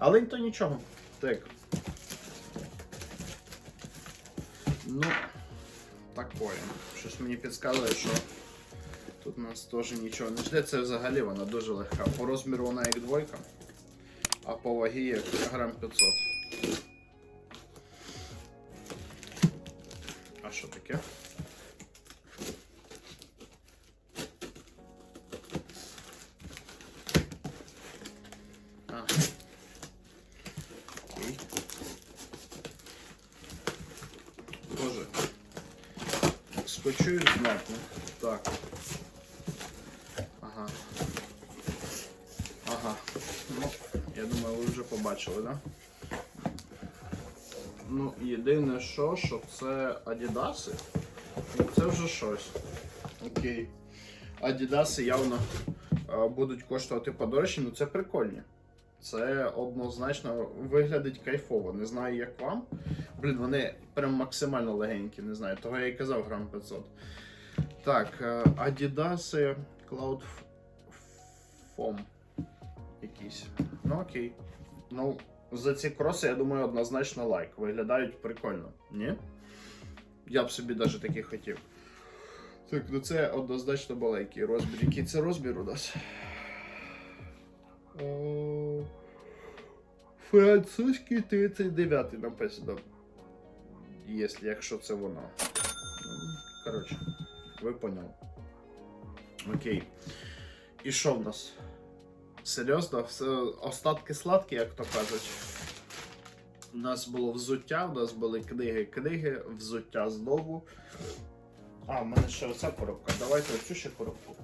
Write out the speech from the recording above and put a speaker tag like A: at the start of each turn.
A: Але то нічого. Так. Ну, такое. Щось мені підказує, що тут нас теж нічого не жде. Це взагалі вона дуже легка. По розміру вона як двойка, а по вагі як грам 500. А що таке? А. Тоже. Скочують знатно. Так. Ага. Ага. Ну, я думаю, ви вже побачили, да? Ну, єдине що, що це Адідаси. Ну, це вже щось. Окей. Адідаси явно будуть коштувати подорожче, ну це прикольні. Це однозначно виглядить кайфово. Не знаю, як вам. Блін, вони прям максимально легенькі, не знаю. Того я і казав грам 500. Так, е, Адідаси Cloud Foam. Якісь. Ну окей. Ну, за ці кроси, я думаю, однозначно лайк. Виглядають прикольно, ні? Я б собі навіть такі хотів. Так, ну це однозначно маленький розмір. Який це розмір у нас? Французький 39 написано. Якщо, якщо це воно. Ну, Коротше, ви поняли. Окей. І що в нас? Серйозно, остатки сладкі, як то кажуть. У нас було взуття, у нас були книги, книги, взуття знову. А, в мене ще оця коробка. Давайте оцю ще коробку.